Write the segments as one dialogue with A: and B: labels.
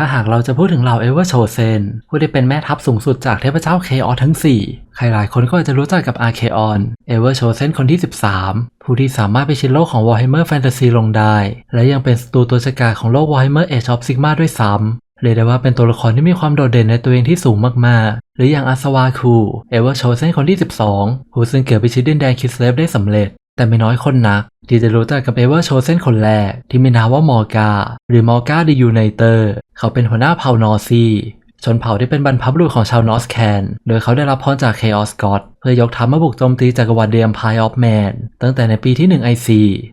A: ถ้าหากเราจะพูดถึงเหล่าเอเวอร์โชเซนผู้ที่เป็นแม่ทัพสูงสุดจากเทพเจ้าเคออสทั้ง 4 ใครหลายคนก็อาจจะรู้จักกับอาเคออนเอเวอร์โชเซนคนที่ 13 ผู้ที่สามารถไปชิดโลกของ Warhammer Fantasy ลงได้ และยังเป็นศัตรูตัวจัดการของโลก Warhammer Age of Sigmar ด้วยซ้ำเรียกได้ว่าเป็นตัวละครที่มีความโดดเด่นในตัวเองที่สูงมากๆ หรืออย่างอาสวาคูเอเวอร์โชเซนคนที่ 12 ผู้ซึ่งเกิดไปชิดดินแดนคิสเลฟได้สำเร็จ แต่ไม่น้อยคนนักที่จะรู้จักกับเอเวอร์โชเซนคนแรกที่มีนามว่ามอร์กา หรือมอร์กาดิยูไนเตอร์ เขาเป็นหัวหน้าเผ่านอร์ซีชนเผ่าที่เป็นบรรพบุรุษของชาวนอสแคน โดยเขาได้รับพรจากเคออสกอตเพื่อยกทัพมาบุกโจมตีจักรวรรดิเดียมพายออฟแมนตั้งแต่ในปีที่ 1 IC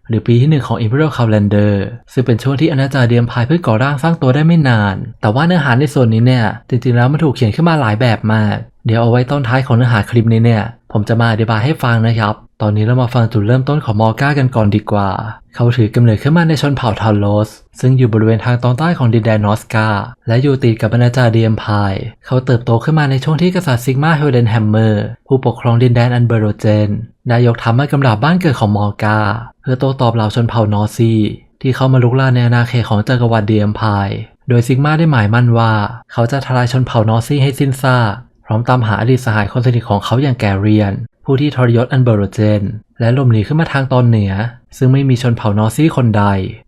A: หรือปีที่ 1 ของ Imperial Calendar ซึ่งเป็นช่วงที่อาณาจักรเดียมพายเพิ่งก่อร่างสร้างตัวได้ไม่นาน แต่ว่าเนื้อหาในส่วนนี้เนี่ย จริงๆแล้วมันถูกเขียนขึ้นมาหลายแบบมาก เดี๋ยวเอาไว้ต้นท้ายของเนื้อหาคลิปนี้เนี่ย ผมจะมาอธิบายให้ฟังนะครับ ตอนนี้เรามาฟังจุดเริ่มต้นของมอร์กากันก่อนดีกว่า เขาถือกำเนิดขึ้นมาในชนเผ่าทาโลส ซึ่งอยู่บริเวณทางตอนใต้ของดินแดนนอสกา และอยู่ติดกับอาณาจักรเดียมพาย เขาเติบโตขึ้นมาในช่วงที่กษัตริย์ซิกมาเฮลเดนแฮมเมอร์ ผู้ปกครองดินแดนอันเบโรเจนได้ยกทัพมากำราบบ้านเกิดของมอร์กา เพื่อโต้ตอบเหล่าชนเผ่านอร์ซีที่เข้ามาลุกลานในอาณาเขตของจักรวรรดิเดียมพาย โดยซิกมาได้หมายมั่นว่า เขาจะทลายชนเผ่านอร์ซีให้สิ้นซาก พร้อมตามหาอดีตสหายคนสนิทของเขาอย่างแกเรียน ผู้ที่ทรยศอันเบโรเจน และหลบหนีขึ้นมาทางตอนเหนือ ซึ่งไม่มีชนเผ่านอซี่คนใด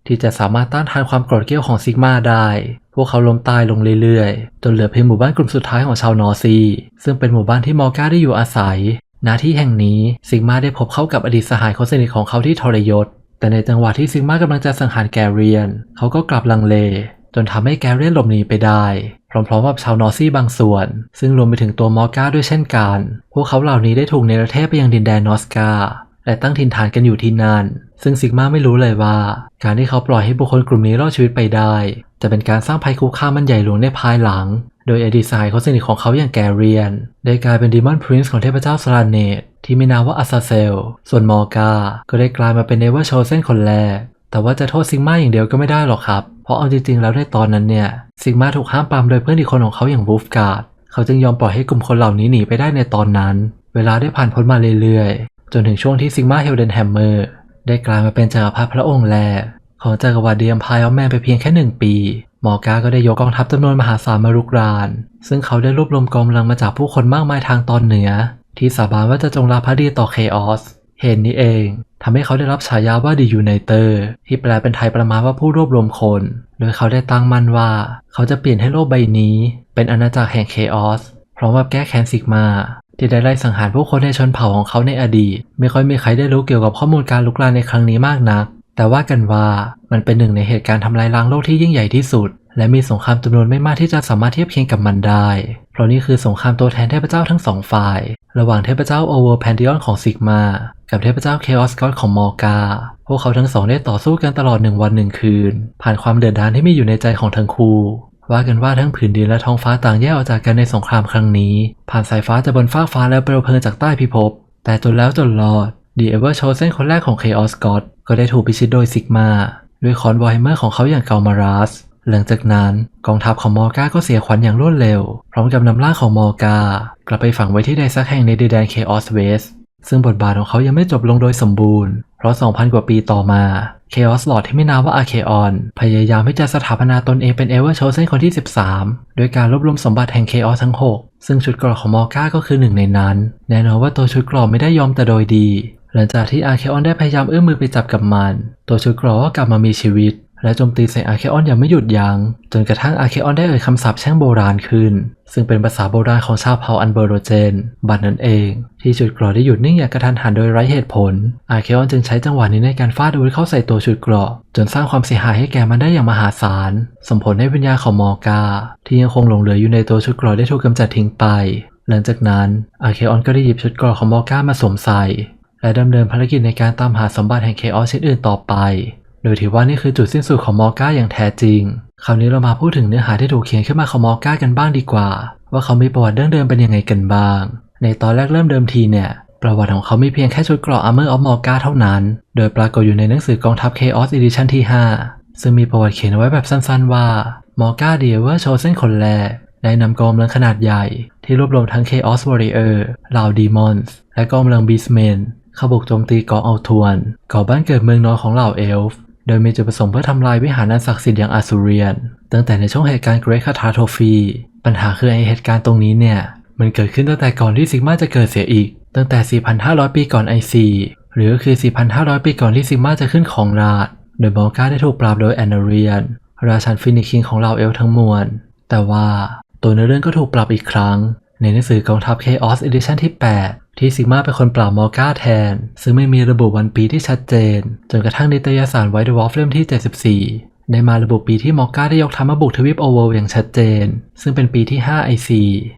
A: ที่จะสามารถต้านทานความโกรธเกรี้ยวของซิกมาได้ พวกเขาล้มตายลงเรื่อยๆ จนเหลือเพียงหมู่บ้านกลุ่มสุดท้ายของชาวนอซีซึ่งเป็นหมู่บ้านที่มอร์กาได้อยู่อาศัยณที่แห่งนี้ซิกมาได้พบเข้ากับอดีตสหายคนสนิทของเขาที่ทรยศ แต่ในจังหวะที่ซิกมากำลังจะสังหารแกเรียน เขาก็กลับลังเล จนทำให้แกเรียนหลบหนีไปได้ พร้อมๆกับชาวนอร์ซี่บางส่วน ซึ่งรวมไปถึงตัวมอร์กาด้วยเช่นกัน พวกเขาเหล่านี้ได้ถูกเนรเทศไปยังดินแดนนอสกาและตั้งถิ่นฐานกันอยู่ที่นั่น ซึ่งซิกมาไม่รู้เลยว่า การที่เขาปล่อยให้บุคคลกลุ่มนี้รอดชีวิตไปได้ จะเป็นการสร้างภัยคุกคามมันใหญ่หลวงในภายหลัง โดยอดีตสายคนสนิทของเขาอย่างแกเรียน ได้กลายเป็นดีมอนพรินซ์ของเทพเจ้าสลาเนตที่มีนามว่าอัสซาเซล ส่วนมอร์กา ก็ได้กลายมาเป็นเนเวอร์โชเซนคนแรก แต่ว่าจะโทษซิกมาอย่างเดียวก็ไม่ได้หรอกครับ เพราะเอาจริงๆแล้วในตอนนั้นเนี่ยซิกมาถูกห้ามปรามโดยเพื่อนอีกคนของเขาอย่างวูฟการ์ดเขาจึงยอมปล่อยให้กลุ่มคนเหล่านี้หนีไปได้ในตอนนั้น เวลาได้ผ่านพ้นมาเรื่อยๆ จนถึงช่วงที่ซิกมาเฮลเดนแฮมเมอร์ได้กลายมาเป็นจักรพรรดิพระองค์แรกของจักรวรรดิเดียมพายออแมนไปเพียงแค่หนึ่งปี หมอกาก็ได้ยกกองทัพจำนวนมหาศาลมารุกราน ซึ่งเขาได้รวบรวมกองกำลังมาจากผู้คนมากมายทางตอนเหนือ ที่สาบานว่าจะจงรักภักดีต่อเคออส เหตุนี้เองทำให้เขาได้รับฉายาว่า The Uniter ที่แปลเป็นไทยประมาณว่าผู้รวบรวมคน โดยเขาได้ตั้งมั่นว่า เขาจะเปลี่ยนให้โลกใบนี้ เป็นอาณาจักรแห่งเคออสพร้อมกับแก้แค้นซิกมาที่ได้ไล่สังหารผู้คนในชนเผ่าของเขาในอดีต ไม่ค่อยมีใครได้รู้เกี่ยวกับข้อมูลการลุกลานในครั้งนี้มากนัก แต่ว่ากันว่ามันเป็นหนึ่งในเหตุการณ์ทำลายล้างโลกที่ยิ่งใหญ่ที่สุด และมีสงครามจำนวนไม่มากที่จะสามารถเทียบเคียงกับมันได้ เพราะนี่คือสงครามตัวแทนเทพเจ้าทั้งสองฝ่าย ระหว่างเทพเจ้าโอเวอร์แพนดิออนของซิกมา กับเทพเจ้าเคออสกอตของมอร์กา พวกเขาทั้งสองได้ต่อสู้กันตลอดหนึ่งวันหนึ่งคืน ผ่านความเดือดดาลที่มีอยู่ในใจของทั้งคู่ ว่ากันว่าทั้งผืนดินและท้องฟ้าต่างแยกออกจากกันในสงครามครั้งนี้ ผ่านสายฟ้าจากบนฟากฟ้าและเปลวเพลิงจากใต้พิภพ แต่จนแล้วจนรอดดีเอเวอร์โชเซนคนแรกของเคออสกอตก็ได้ถูกพิชิตโดยซิกมาด้วยคอนวอยเมอร์ของเขาอย่างเกามารัสหลังจากนั้นกองทัพของมอร์กาก็เสียขวัญอย่างรวดเร็ว พร้อมกับนำร่างของมอร์กากลับไปฝังไว้ที่ใดสักแห่งในดินแดนเคออสเวส ซึ่งบทบาทของเขายังไม่จบลงโดยสมบูรณ์ เพราะ 2,000 กว่าปีต่อมาเคออสลอดที่ไม่นามว่าอาเคออน พยายามที่จะสถาปนาตนเองเป็นเอเวอร์โชเซนคนที่ 13 โดยการรวบรวมสมบัติแห่งเคออสทั้ง 6 ซึ่งชุดกราะของมอร์กาก็คือหนึ่งในนั้น แน่นอนว่าตัวชุดกราะไม่ได้ยอมแต่โดยดี หลังจากที่อาเคออนได้พยายามเอื้อมมือไปจับกับมัน ตัวชุดกราะก็กลับมามีชีวิต และโจมตีใส่อาเคออนอย่างไม่หยุดยัง้งจนกระทั่งอาเคออนได้เอ่ยคำสาปแช่งโบราณขึ้น ซึ่งเป็นภาษาโบราณของชาวเผ่าอันเบโรเจน บัดนั้นเอง ที่ชุดเกราะได้หยุดนิ่งอย่างกระทันหันโดยไร้เหตุผล อาเคออนจึงใช้จังหวะนี้ในการฟาดอาวุธเข้าใส่ตัวชุดเกราะจนสร้างความเสียหายให้แก่มันได้อย่างมหาศาลส่งผลให้วิญญาณของมอร์กา ที่ยังคงหลงเหลืออยู่ในตัวชุดเกราะได้ถูกกำจัดทิ้งไป หลังจากนั้นอาเคออนก็ได้หยิบชุดเกราะของมอร์กามาสวมใส่และดำเนินภารกิจในการตามหาสมบัติแห่งเคออสชิ้นอื่นต่อไป ดยถือว่านี่คือจุดสิ้นสุดของมอร์กาอย่างแท้จริง คราวนี้เรามาพูดถึงเนื้อหาที่ถูกเขียนขึ้นมาของมอร์กากันบ้างดีกว่า ว่าเขามีประวัติเดิมเดิมเป็นยังไงกันบ้าง ในตอนแรกเริ่มเดิมทีเนี่ย ประวัติของเขามีเพียงแค่ชุดเกราะ Armor of Morga เท่านั้น โดยปรากฏอยู่ในหนังสือกองทัพ Chaos Edition ที่ 5 ซึ่งมีประวัติเขียนไว้แบบสั้นๆว่า Morga d e v e r Chosen คนแรกได้นำกองกำลังขนาดใหญ่ ที่รวบรวมทั้ง Chaos Warrior เหล่า Demons และกองกำลัง Beastmen เข้าบุกโจมตีเกาะอัลทวนเกาะบ้านเกิดเมืองน้อยของเหล่าเอลฟ์ โดยมีจุดประสงค์เพื่อทำลายวิหารอันศักดิ์สิทธิ์อย่างอาซูเรียน ตั้งแต่ในช่วงเหตุการณ์ Great Catastrophe ปัญหาคือไอเหตุการณ์ตรงนี้เนี่ย มันเกิดขึ้นตั้งแต่ก่อนที่ซิกมาจะเกิดเสียอีก ตั้งแต่ 4,500 ปีก่อนไอซีหรือก็คือ 4,500 ปีก่อนที่ซิกมาจะขึ้นของราชโดยมอกาได้ถูกปราบโดยแอนนาเรียน ราชันฟินิกซ์คิงของเราเอลทั้งมวล แต่ว่าตัวในอเรื่องก็ถูกปรับอีกครั้ง ในหนังสือกองทัพ Chaos Edition ที่ 8 ที่ซิกมาเป็นคนปราบมอร์กาแทน ซึ่งไม่มีระบุวันปีที่ชัดเจน จนกระทั่งนิตยสารไวท์วอลฟเล่มที่ 74 ได้มาระบุปีที่มอร์กาได้ยกทัพมาบุกทวีปโอเวลอย่างชัดเจน ซึ่งเป็นปีที่5 IC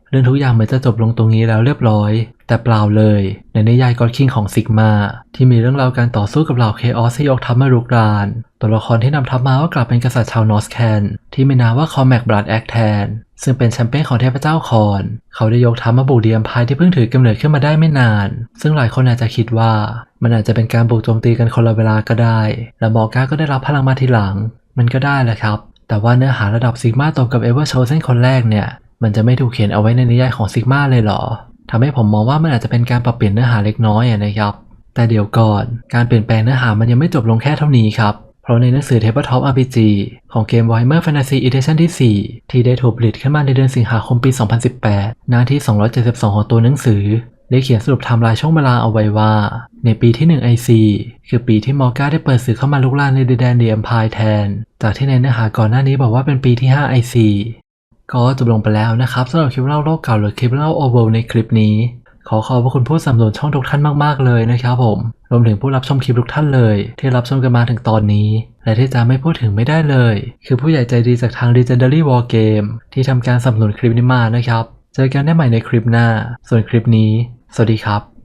A: เรื่องทุกอย่างเหมือนจะจบลงตรงนี้แล้วเรียบร้อย แต่เปล่าเลย ในนิยายกอดคิงของซิกมาที่มีเรื่องราวการต่อสู้กับเหล่าเคออสที่ยกทัพมารุกราน ตัวละครที่นำทัพมาว่ากลับเป็นกษัตริย์ชาวนอสแคนที่มีนามว่าคอมแมกบลัดแอคแทนซึ่งเป็นแชมเปี้ยนของเทพเจ้าคอน เขาได้ยกทัพมาบุกเดียมพายที่เพิ่งถือกำเนิดขึ้นมาได้ไม่นาน ซึ่งหลายคนอาจจะคิดว่า มันอาจจะเป็นการบุกโจมตีกันคนละเวลาก็ได้ และมอร์กาก็ได้รับพลังมาทีหลัง มันก็ได้แหละครับ แต่ว่าเนื้อหาระดับซิกมาตรงกับเอเวอร์โชเซนคนแรกเนี่ย มันจะไม่ถูกเขียนเอาไว้ในนิยายของซิกมาเลยเหรอทำให้ผมมองว่ามันอาจจะเป็นการปรับเปลี่ยนเนื้อหาเล็กน้อยนะครับ แต่เดี๋ยวก่อน การเปลี่ยนแปลงเนื้อหามันยังไม่จบลงแค่เท่านี้ครับ ราะในหนังสือ Tabletop RPG ของเกม Warhammer Fantasy Edition ที่ 4 ที่ได้ถูกผลิตขึ้นมาในเดือนสิงหาคมปี 2018 หน้าที่ 272 ของตัวหนังสือ ได้เขียนสรุปไทม์ไลน์ช่วงเวลาเอาไว้ว่า ในปีที่ 1 IC คือปีที่มอร์กาได้เปิดสื่อเข้ามาลุกลานในดินแดนเดียมพายแทน จากที่ในเนื้อหาก่อนหน้านี้บอกว่าเป็นปีที่ 5 IC ก็จบลงไปแล้วนะครับสำหรับคลิปเล่าโลกเก่าหรือคลิปเล่าโอเวลในคลิปนี้ ขอขอบพระคุณผู้สนับสนุนช่องทุกท่านมากๆเลยนะครับผมรวมถึงผู้รับชมคลิปทุกท่านเลย ที่รับชมกันมาถึงตอนนี้ และที่จะไม่พูดถึงไม่ได้เลย คือผู้ใหญ่ใจดีจากทาง Legendary War Game ที่ทำการสนับสนุนคลิปนี้มานะครับ เจอกันได้ใหม่ในคลิปหน้า ส่วนคลิปนี้ สวัสดีครับ